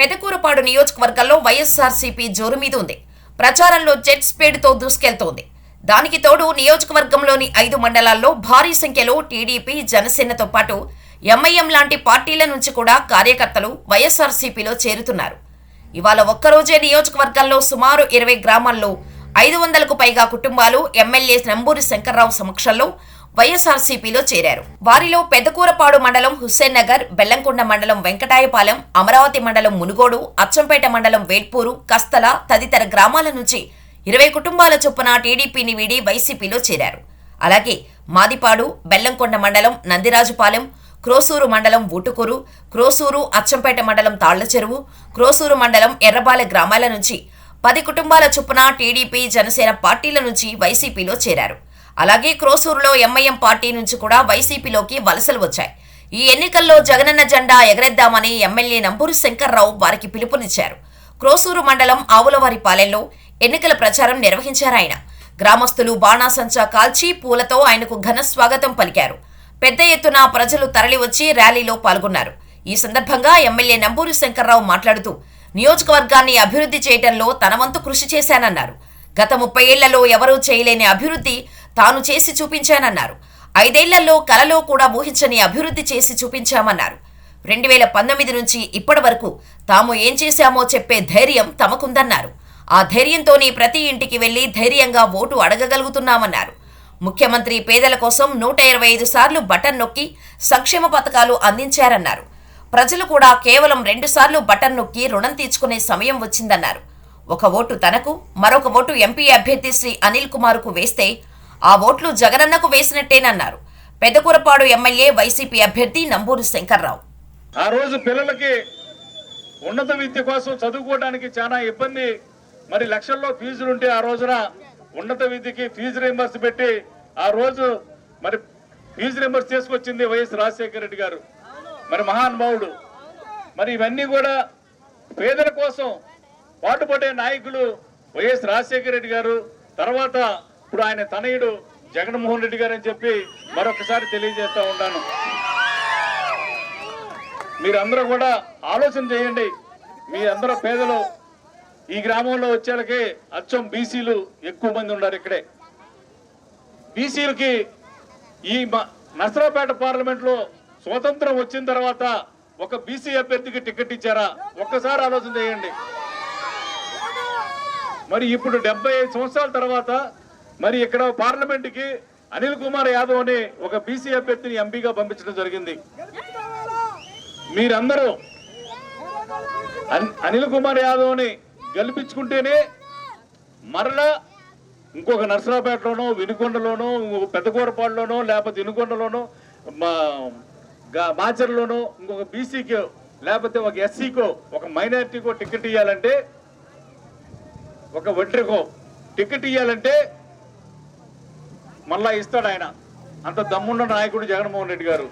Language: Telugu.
పెదకూరపాడు నియోజకవర్గంలో వైఎస్ఆర్సీపీ జోరు మీద ఉంది. ప్రచారంలో జెట్ స్పీడ్తో దూసుకెళ్తోంది. దానికి తోడు నియోజకవర్గంలోని ఐదు మండలాల్లో భారీ సంఖ్యలో టీడీపీ జనసేనతో పాటు ఎంఐఎం లాంటి పార్టీల నుంచి కూడా కార్యకర్తలు వైఎస్ఆర్సీపీలో చేరుతున్నారు. ఇవాళ ఒక్కరోజే నియోజకవర్గంలో సుమారు ఇరవై గ్రామాల్లో ఐదు వందలకు పైగా కుటుంబాలు ఎమ్మెల్యే నంబూరి శంకర్రావు సమక్షంలో వైఎస్ఆర్సీపీలో చేరారు. వారిలో పెద్దకూరపాడు మండలం హుస్సేన్ నగర్ బెల్లంకొండ మండలం వెంకటాయపాలెం అమరావతి మండలం మునుగోడు అచ్చంపేట మండలం వేట్పూరు కస్తల తదితర గ్రామాల నుంచి ఇరవై కుటుంబాల చొప్పున టీడీపీని వీడి వైసీపీలో చేరారు. అలాగే మాదిపాడు బెల్లంకొండ మండలం నందిరాజుపాలెం క్రోసూరు మండలం ఊటుకూరు క్రోసూరు అచ్చంపేట మండలం తాళ్ళ చెరువు క్రోసూరు మండలం ఎర్రబాలె గ్రామాల నుంచి పది కుటుంబాల చొప్పున టీడీపీ జనసేన పార్టీల నుంచి వైసీపీలో చేరారు. అలాగే క్రోసూరులో ఎంఐఎం పార్టీ నుంచి కూడా వైసీపీలోకి వలసలు వచ్చాయి. ఈ ఎన్నికల్లో జగనన్న జెండా ఎగరేద్దామని ఎమ్మెల్యే నంబూరు శంకర్రావు వారికి పిలుపునిచ్చారు. క్రోసూరు మండలం ఆవులవారిపాలెంలో ఎన్నికల ప్రచారం నిర్వహించారాయన గ్రామస్తులు బాణాసంచా కాల్చి పూలతో ఆయనకు ఘన స్వాగతం పలికారు. పెద్ద ఎత్తున ప్రజలు తరలివచ్చి ర్యాలీలో పాల్గొన్నారు. ఈ సందర్భంగా ఎమ్మెల్యే నంబూరు శంకర్రావు మాట్లాడుతూ నియోజకవర్గాన్ని అభివృద్ధి చేయడంలో తన వంతు కృషి చేశానన్నారు. గత ముప్పై ఏళ్ళలో ఎవరూ చేయలేని అభివృద్ధి తాను చేసి చూపించానన్నారు. ఐదేళ్ళలో కలలో కూడా ఊహించని అభివృద్ధి చేసి చూపించామన్నారు. రెండు వేల పంతొమ్మిది నుంచి ఇప్పటి వరకు తాము ఏం చేశామో చెప్పే ధైర్యం తమకుందన్నారు. ఆ ధైర్యంతోనే ప్రతి ఇంటికి వెళ్ళి ధైర్యంగా ఓటు అడగగలుగుతున్నామన్నారు. ముఖ్యమంత్రి పేదల కోసం నూట ఇరవై ఐదు సార్లు బటన్ నొక్కి సంక్షేమ పథకాలు అందించారన్నారు. ప్రజలు కూడా కేవలం రెండు సార్లు బటన్ నొక్కి రుణం తీర్చుకునే సమయం వచ్చిందన్నారు. ఒక ఓటు తనకు మరొక ఓటు ఎంపీ అభ్యర్థి శ్రీ అనిల్ కుమార్కు వేస్తే ఆ ఓట్లు జగనన్నకు వేసినట్టేనన్నారు. పెదకూరపాడు ఎమ్మెల్యే వైసీపీ అభ్యర్థి నంబూరు శంకర్రావు. ఆ రోజు పిల్లలకి ఉన్నత విద్య కోసం చదువుకోవడానికి చాలా ఇబ్బంది. మరి లక్షల్లో ఫీజులు ఉంటే ఆ రోజున ఉన్నత విద్యకి ఫీజు రింబర్స్ పెట్టి ఆ రోజు మరి ఫీజు రింబర్స్ చేసుకొచ్చింది వైఎస్ రాజశేఖర రెడ్డి గారు. మరి మహానుభావుడు. మరి ఇవన్నీ కూడా పేదల కోసం పాటుపడే నాయకులు వైఎస్ రాజశేఖర రెడ్డి గారు. తర్వాత ఇప్పుడు ఆయన తనయుడు జగన్మోహన్ రెడ్డి గారు అని చెప్పి మరొకసారి తెలియజేస్తా ఉన్నాను. మీరందరూ కూడా ఆలోచన చేయండి. మీ అందరూ పేదలు ఈ గ్రామంలో వచ్చేళ్ళకి అచ్చం బీసీలు ఎక్కువ మంది ఉన్నారు ఇక్కడే. బీసీలకి ఈ మ- నసరాపేట పార్లమెంట్లో స్వతంత్రం వచ్చిన తర్వాత ఒక బీసీ అభ్యర్థికి టికెట్ ఇచ్చారా? ఒక్కసారి ఆలోచన చేయండి. మరి ఇప్పుడు డెబ్బై ఐదు సంవత్సరాల తర్వాత మరి ఇక్కడ పార్లమెంట్కి అనిల్ కుమార్ యాదవ్ అని ఒక బీసీ అభ్యర్థిని ఎంపీగా పంపించడం జరిగింది. మీరందరూ అనిల్ కుమార్ యాదవ్ని గెలిపించుకుంటేనే మరలా ఇంకొక నర్సరాపేటలోనో వినుకొండలోనో ఇంకొక పెద్దకూరపాడులోనో లేకపోతే వినుకొండలోనో మా మాచర్లోనో ఇంకొక బీసీకో లేకపోతే ఒక ఎస్సీకో ఒక మైనారిటీకో టికెట్ ఇవ్వాలంటే ఒక ఒంటరికో టికెట్ ఇవ్వాలంటే మళ్ళా ఇస్తాడు ఆయన. అంత దమ్మున్న నాయకుడు జగన్మోహన్ రెడ్డి గారు.